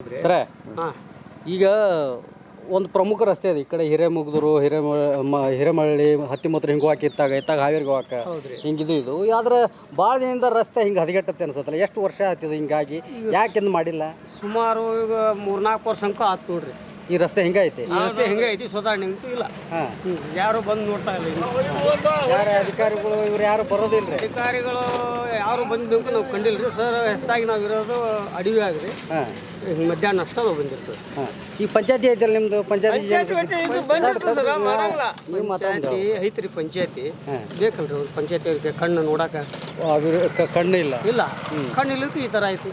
ಸರ ಹಾಂ. ಈಗ ಒಂದು ಪ್ರಮುಖ ರಸ್ತೆ ಇದೆ ಈ ಕಡೆ ಹಿರೇಮುಗ್ದೂರು ಹಿರೇಮ ಹಿರೇಮಳ್ಳಿ ಹತ್ತಿಮತ್ರ ಹಿಂಗೆ ಹೋಗಕ್ಕೆ ಇತ್ತಾಗ ಇತ್ತಾಗ ಹಾವೇರಿಗೆ ಹೋಗಕ್ಕೆ ಹಿಂಗಿದು ಹಿಂಗೆ ಇದು. ಇದು ಆದ್ರೆ ಭಾಳ ದಿನದಿಂದ ರಸ್ತೆ ಹಿಂಗೆ ಹದಗೆಟ್ಟತ್ತೆ ಅನ್ಸತ್ತಲ್ಲ ಎಷ್ಟು ವರ್ಷ ಆಗ್ತದೆ ಹಿಂಗಾಗಿ? ಯಾಕೆ ಮಾಡಿಲ್ಲ? ಸುಮಾರು ಈಗ ಮೂರ್ನಾಲ್ಕು ವರ್ಷ ಅಂಕ ಆತು ನೋಡ್ರಿ. ಈ ರಸ್ತೆ ಹಿಂಗೈತಿ? ಈ ರಸ್ತೆ ಹೆಂಗೆ ಐತಿ ಸುಧಾರಣೆ ಅಂತೂ ಇಲ್ಲ. ಹಾಂ. ಹ್ಮ್. ಯಾರು ಬಂದು ನೋಡ್ತಾ ಇಲ್ಲ ಇನ್ನು. ಯಾರು ಅಧಿಕಾರಿಗಳು ಇವ್ರು ಯಾರು ಬರೋದಿಲ್ಲ ಅಧಿಕಾರಿಗಳು ಯಾರು ಬಂದಿದ್ದು ನಾವು ಕಂಡಿಲ್ಲ ರೀ ಸರ್ ಹೆಚ್ಚಾಗಿ ನಾವು ಇರೋದು ಅಡವಿ ಆಗ್ರಿ. ಹಾಂ. ಮಧ್ಯಾಹ್ನ ಅಷ್ಟ ನಾವು ಬಂದಿರ್ತೀವಿ. ಹಾಂ. ಈ ಪಂಚಾಯತಿ ಐತಲ್ಲ ನಿಮ್ದು? ಪಂಚಾಯತಿ ನೀವು ಮಾತಾಡೋದು ಪಂಚಾಯತಿ ಐತ್ರಿ ಪಂಚಾಯತಿ. ಬೇಕಲ್ರಿ ಅವ್ರು ಪಂಚಾಯತಿ ಅವ್ರಿಗೆ ಕಣ್ಣು ನೋಡಾಕ? ಕಣ್ಣು ಇಲ್ಲ. ಇಲ್ಲ. ಕಣ್ಣು ಇಲ್ಲಕ್ಕೆ ಈ ಥರ ಐತಿ.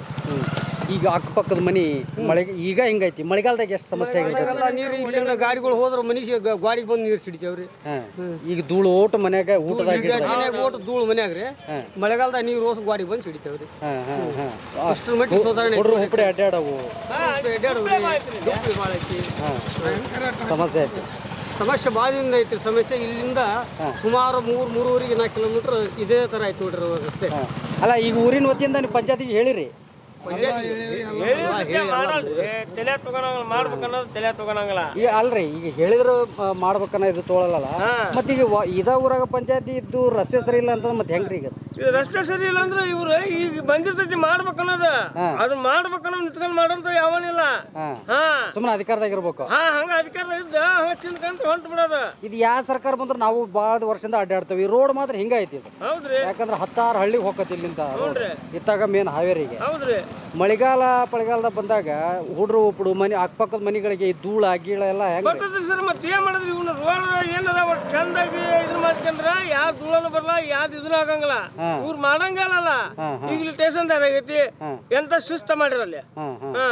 ಈಗ ಅಕ್ಕಪಕ್ಕದ ಮನಿ ಮಳೆ ಈಗ ಹೆಂಗೈತಿ? ಮಳೆಗಾಲದಾಗ ಎಷ್ಟು ಸಮಸ್ಯೆ ಆಗೈತೆ ಮಳೆಗಾಲ ನೀರು ಇಲ್ಲಿಂದ ಗಾಡಿಗಳು ಹೋದ್ರೆ ಮನಿಗೆ ಗಾಡಿಗೆ ಬಂದು ನೀರು ಸಿಡಿತೇವ್ರಿ. ಈಗ ಧೂಳು ಓಟು ಮನ್ಯಾಗ ಊಟದಾಗ ಓಟ ಓಟು ಧೂಳು ಮನ್ಯಾಗ ರೀ. ಮಳೆಗಾಲದಾಗ ನೀರು ಹೋಸ್ ಗಾಡಿಗೆ ಬಂದು ಸಿಡಿತೇವ್ರಿ. ಅಷ್ಟ್ರ ಮಟ್ಟಿಗೆ ಸುಧಾರಣೆ ಹುಡುಗರು ಹುಪ್ಪಡಿ ಅಡ್ಡಾಡವು ಸಮಸ್ಯೆ ಐತಿ. ಸಮಸ್ಯೆ ಬಾದಿಂದ ಐತಿ ಸಮಸ್ಯೆ ಇಲ್ಲಿಂದ ಸುಮಾರು ಮೂರು ಮೂರುವರೆಗೆ ನಾಲ್ಕು ಕಿಲೋಮೀಟರ್ ಇದೇ ಥರ ಐತಿ ನೋಡ್ರಿ ರಸ್ತೆ. ಅಲ್ಲ ಈಗ ಊರಿನ ವತಿಯಿಂದ ನೀವು ಪಂಚಾಯತಿಗೆ ಹೇಳಿರಿ. ತಲೆ ಮಾಡ್ಬೇಕನ್ನೋದು ತಲೆ ಈಗ ಅಲ್ರಿ ಈಗ ಹೇಳಿದ್ರು ಮಾಡ್ಬೇಕನ್ನ ಇದು ತೋಳಲ್ಲ ಮತ್ತೆ ಈಗ ವ- ಇದ ಊರಾಗ ಪಂಚಾಯತಿ ಇದ್ದು ರಸ್ತೆ ಸರಿ ಇಲ್ಲ ಅಂತ ಮತ್ತೆ ಹೆಂಗ್ರಿ ಈಗ ಇದು ರಸ್ತೆ ಸರಿ ಇಲ್ಲ ಅಂದ್ರೆ ಇವ್ರು ಈಗ ಬಂದಿರ್ತೈತಿ ಮಾಡ್ಬೇಕನ್ನೋದ. ಅದನ್ನ ಮಾಡ್ಬೇಕನ್ನೋ ನಿಂತ್ಕೊಂಡ್ ಮಾಡಂತ ಯಾವನಿಲ್ಲ ಹಾಂ. ಹಾ ಸುಮ್ಮನೆ ಅಧಿಕಾರದಾಗ ಇರ್ಬೇಕು. ಹಾ ಹಂಗ ಅಧಿಕಾರ ಇದ್ದ ಹಂಗ ತಿನ್ಕಂತ ಹೊಂಟ್ ಬಿಡೋದು. ಇದು ಯಾವ ಸರ್ಕಾರ ಬಂದ್ರೆ ನಾವು ಭಾಳ ವರ್ಷದಿಂದ ಅಡ್ಡಾಡ್ತೇವೆ. ಈ ರೋಡ್ ಮಾತ್ರ ಹಿಂಗೈತಿ ಇದು. ಹೌದ್ರಿ. ಯಾಕಂದ್ರೆ ಹತ್ತಾರು ಹಳ್ಳಿಗೆ ಹೋಗತ್ತೆ ಇಲ್ಲಿಂದ road. ಇತ್ತಾಗ ಮೇನ್ ಹಾವೇರಿಗೆ ಹೌದ್ರಿ. ಮಳೆಗಾಲ ಪಳೆಗಾಲದಾಗ ಬಂದಾಗ ಹುಡ್ರು ಉಪ್ಪಡು ಮನೆ ಅಕ್ಕಪಕ್ಕದ ಮನೆಗಳಿಗೆ ಈ ಧೂಳ ಗೀಳ ಎಲ್ಲ ಹೆಂಗ್ ಸರ್ ಮತ್ತೆ ಏನ್ ಮಾಡಿದ್ರಿ ಇವ್ನ? ರೋಡ್ ಏನದ ಒಟ್ಟು ಚಂದಾಗಿ ಇದನ್ನ ಮಾಡ್ಕೊಂಡ್ರ ಯಾವ ಧೂಳನು ಬರಲ್ಲ ಯಾವ್ದು ಇದನ್ನ ಆಗಂಗಿಲ್ಲ. ಇವ್ರು ಮಾಡಂಗಲ್ಲ ಈಗ ಸ್ಟೇಷನ್ ಸ್ಟೇಷನ್ ಆಗೈತಿ. ಎಂತ ಶಿಸ್ತ ಮಾಡಿರಲ್ಲಿ. ಅಲ್ಲಿ ಹಾಂ. ಹಾ.